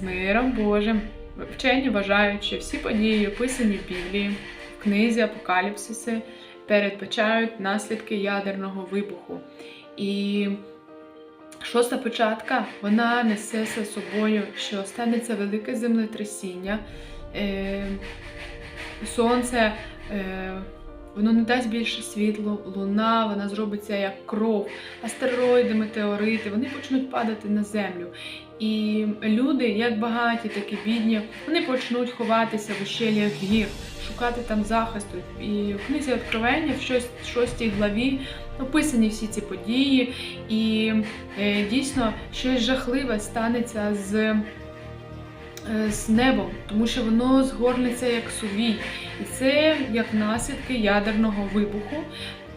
з миром Божим. Вчені вважають, що всі події, описані в Біблії, в книзі Апокаліпсиси, передбачають наслідки ядерного вибуху. І шоста початка вона несе за собою, що станеться велике землетрясіння, е, сонце. Е, Воно не дасть більше світло, луна, вона зробиться як кров, астероїди, метеорити, вони почнуть падати на землю. І люди, як багаті, так і бідні, вони почнуть ховатися в ущеліях гір, шукати там захисту. І в книзі Откровення в щось- шостій главі описані всі ці події, і е, дійсно щось жахливе станеться з, е, з небом, тому що воно згорнеться як сувій. І це як наслідки ядерного вибуху,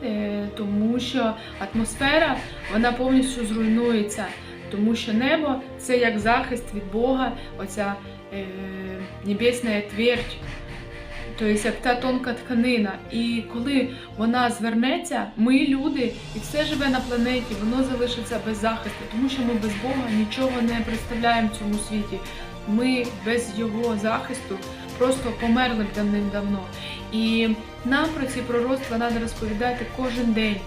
е, тому що атмосфера вона повністю зруйнується, тому що небо це як захист від Бога, оця е, небесна твердь. Тобто як та тонка тканина. І коли вона звернеться, ми люди, і все живе на планеті, воно залишиться без захисту, тому що ми без Бога нічого не представляємо в цьому світі. Ми без його захисту просто померли б давним-давно. І нам про ці пророцтва треба розповідати кожен день.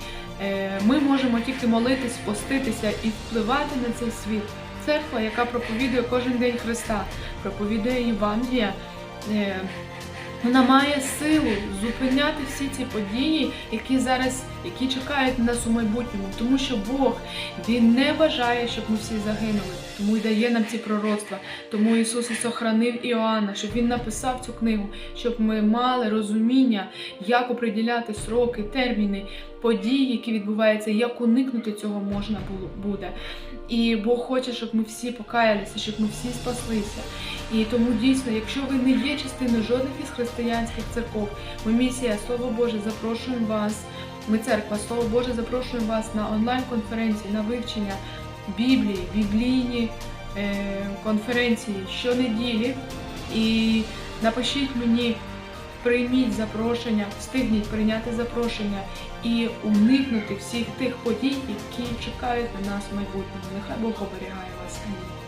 Е, Ми можемо тільки молитись, поститися і впливати на цей світ. Церква, яка проповідує кожен день Христа, проповідує Євангелія. Вона має силу зупиняти всі ці події, які зараз які чекають на нас у майбутньому, тому що Бог він не бажає, щоб ми всі загинули, тому й дає нам ці пророцтва. Тому Ісус і сохранив Іоанна, щоб він написав цю книгу, щоб ми мали розуміння, як оприділяти сроки, терміни, події, які відбуваються, як уникнути цього можна буде. І Бог хоче, щоб ми всі покаялися, щоб ми всі спаслися. І тому дійсно, якщо ви не є частиною жодних із християнських церков, ми місія Слово Боже запрошуємо вас. Ми церква Слово Боже запрошуємо вас на онлайн-конференції, на вивчення Біблії, біблійні е, конференції щонеділі. І напишіть мені, прийміть запрошення, встигніть прийняти запрошення і уникнути всіх тих подій, які чекають на нас в майбутньому. Нехай Бог оберігає вас. Амінь.